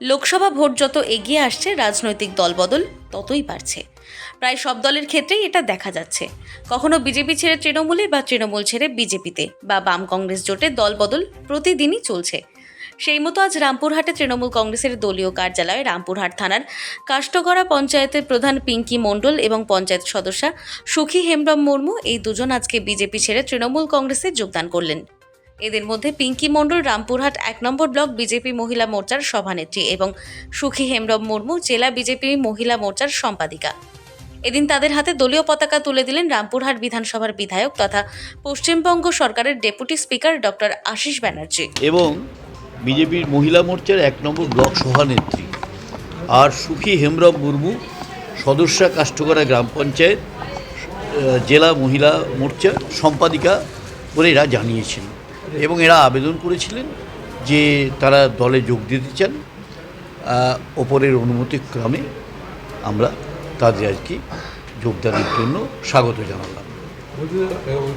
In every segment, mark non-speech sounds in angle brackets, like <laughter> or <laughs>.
Lok Sabha vote যত এগিয়ে আসছে, রাজনৈতিক দলবদল ততই বাড়ছে। প্রায় সব দলের ক্ষেত্রেই এটা দেখা যাচ্ছে। কখনো বিজেপি ছেড়ে তৃণমূলে বা তৃণমূল ছেড়ে বিজেপিতে, বা বাম কংগ্রেস জোটে দলবদল প্রতিদিনই চলছে। সেই মতো আজ রামপুরহাটে তৃণমূল কংগ্রেসের দলীয় কার্যালয়ে, রামপুরহাট থানার কাষ্টগড়া পঞ্চায়েতের প্রধান পিঙ্কি মণ্ডল এবং পঞ্চায়েত সদস্যা সুখী হেমব্রম মুর্মু, এই দুজন আজকে বিজেপি ছেড়ে তৃণমূল কংগ্রেসে যোগদান করলেন। এদের মধ্যে পিঙ্কি মণ্ডল, রামপুরহাট এক নম্বর ব্লক বিজেপি মহিলা মোর্চার সভানেত্রী এবং সুখী হেমব্রম মুর্মু জেলা বিজেপি মহিলা মোর্চার সম্পাদিকা। এদিন তাদের হাতে দলীয় পতাকা তুলে দিলেন রামপুরহাট বিধানসভার বিধায়ক তথা পশ্চিমবঙ্গ সরকারের deputy speaker doctor Ashis Banerjee. এবং বিজেপির মহিলা মোর্চার এক নম্বর ব্লক সভানেত্রী আর সুখী হেমব্রম মুর্মু সদস্যা কাষ্টকরা গ্রাম পঞ্চায়েত জেলা মহিলা মোর্চা সম্পাদিকা বলে এরা জানিয়েছেন। এবং এরা আবেদন করেছিলেন যে তারা দলে যোগ দিতে চান ওপরের অনুমতিক্রমে আমরা তাদের আজকে যোগদানের জন্য স্বাগত জানালাম।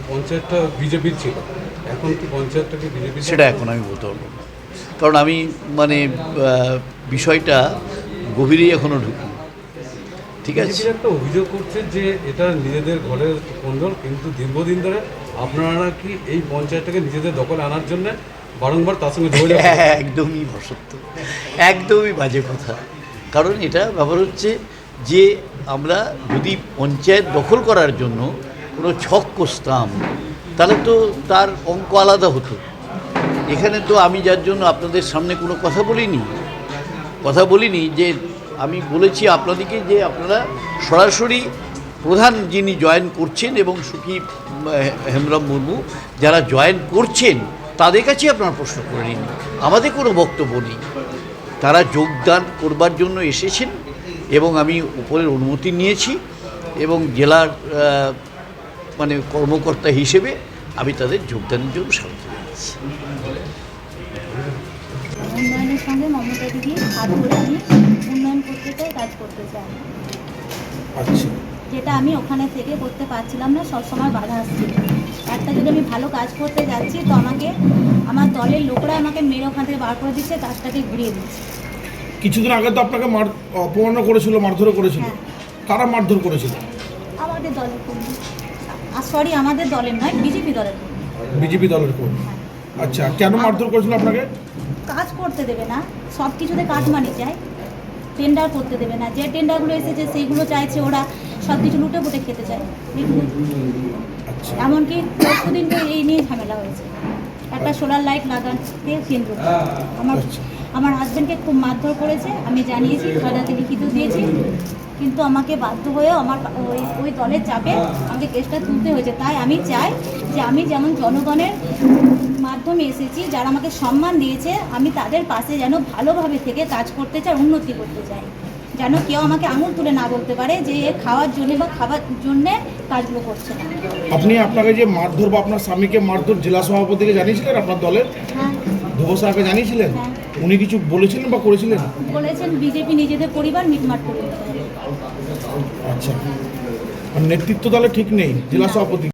পঞ্চায়েতটা বিজেপির ছিল। এখন কি পঞ্চায়েতটাকে বিজেপি সেটা এখন আমি বলতে পারব না। কারণ আমি মানে বিষয়টা গভীরেই এখনও ঢুকি ঠিক আছে। একটা অভিযোগ করছে যে এটা নিজেদের ঘরের কোন্দল কিন্তু দীর্ঘদিন ধরে আপনারা কি এই পঞ্চায়েতটাকে নিজেদের দখলে আনার জন্য বারংবার তার সঙ্গে <laughs> একদমই অসত্য। একদমই বাজে কথা। কারণ এটা ব্যাপার হচ্ছে যে আমরা যদি পঞ্চায়েত দখল করার জন্য কোনো ছক কষতাম তাহলে তো তার অঙ্ক আলাদা হতো। এখানে তো আমি যার জন্য আপনাদের সামনে কোনো কথা বলিনি কথা বলিনি যে আমি বলেছি আপনাদেরকে যে আপনারা সরাসরি প্রধান যিনি জয়েন করছেন এবং সুখী উম, হেমব্রম মুর্মু যারা জয়েন করছেন তাদের কাছে আপনারা প্রশ্ন করে নিন। আমাদের কোনো বক্তব্য নেই। তারা যোগদান করবার জন্য এসেছেন এবং আমি উপরের অনুমতি নিয়েছি এবং জেলার মানে কর্মকর্তা হিসেবে আমি তাদের যোগদানের জন্য স্বাগত জানাচ্ছি। উন্নয়নের সঙ্গে মমতা দিদি আচ্ছা যেটা আমি ওখানে থেকে করতে পারছিলাম না সবসময় বাধা আসছিল। একটা যদি আমি ভালো কাজ করতে যাচ্ছি তো আমাকে আমার দলের লোকরা আমাকে মেরে ওখান থেকে বার করে দিচ্ছে কাজটাকে ঘুরিয়ে দিচ্ছে। কিছুদিন আগে তো আপনাকে মার অপমাননা করেছিল মারধরও করেছিল। হ্যাঁ। কারা মারধর করেছিল? আমাদের দলের কর্মী। আর সরি আমাদের দলের নয় বিজেপি দলের কর্মী। বিজেপি দলের কর্মী। হ্যাঁ। আচ্ছা কেন মারধর করেছিল আপনাকে? কাজ করতে দেবে না সব কিছুতে কাজ মানি চায় টেন্ডার করতে দেবে না। যে টেন্ডারগুলো এসেছে সেইগুলো চাইছে ওরা সব কিছু লুটে পুটে খেতে চায়। আচ্ছা। এমনকি পরশুদিন তো এই নিয়ে ঝামেলা হয়েছে। একটা সোলার লাইট লাগাতে কেন্দ্র করে। আমার আমার হাজব্যান্ডকে খুব মারধর করেছে আমি জানিয়েছি থানাতে লিখিত দিয়েছি কিন্তু আমাকে বাধ্য হয়ে আমার ওই ওই দলের চাপে আমাকে কেসটা তুলতে হয়েছে। তাই আমি চাই যে আমি যেমন জনগণের মাধ্যমে এসেছি যারা আমাকে সম্মান দিয়েছে আমি তাদের পাশে যেন ভালোভাবে থেকে কাজ করতে চাই উন্নতি করতে চাই। যেন কেউ আমাকে আঙুল তুলে না বলতে পারে যে এ খাওয়ার জন্য বা খাবার জন্যে কাজগুলো করছে না। আপনি আপনাকে যে মারধর বা আপনার স্বামীকে মারধর জেলা সভাপতিকে জানিয়েছিলেন আপনার দলের? হ্যাঁ। জানিয়েছিলেন? হ্যাঁ। উনি কিছু বলেছিলেন বা করেছিলেন? বলেছেন বিজেপি নিজেদের পরিবার মিটমাট করে আচ্ছা। আর নেতৃত্ব দলে ঠিক নেই জেলা সভাপতি।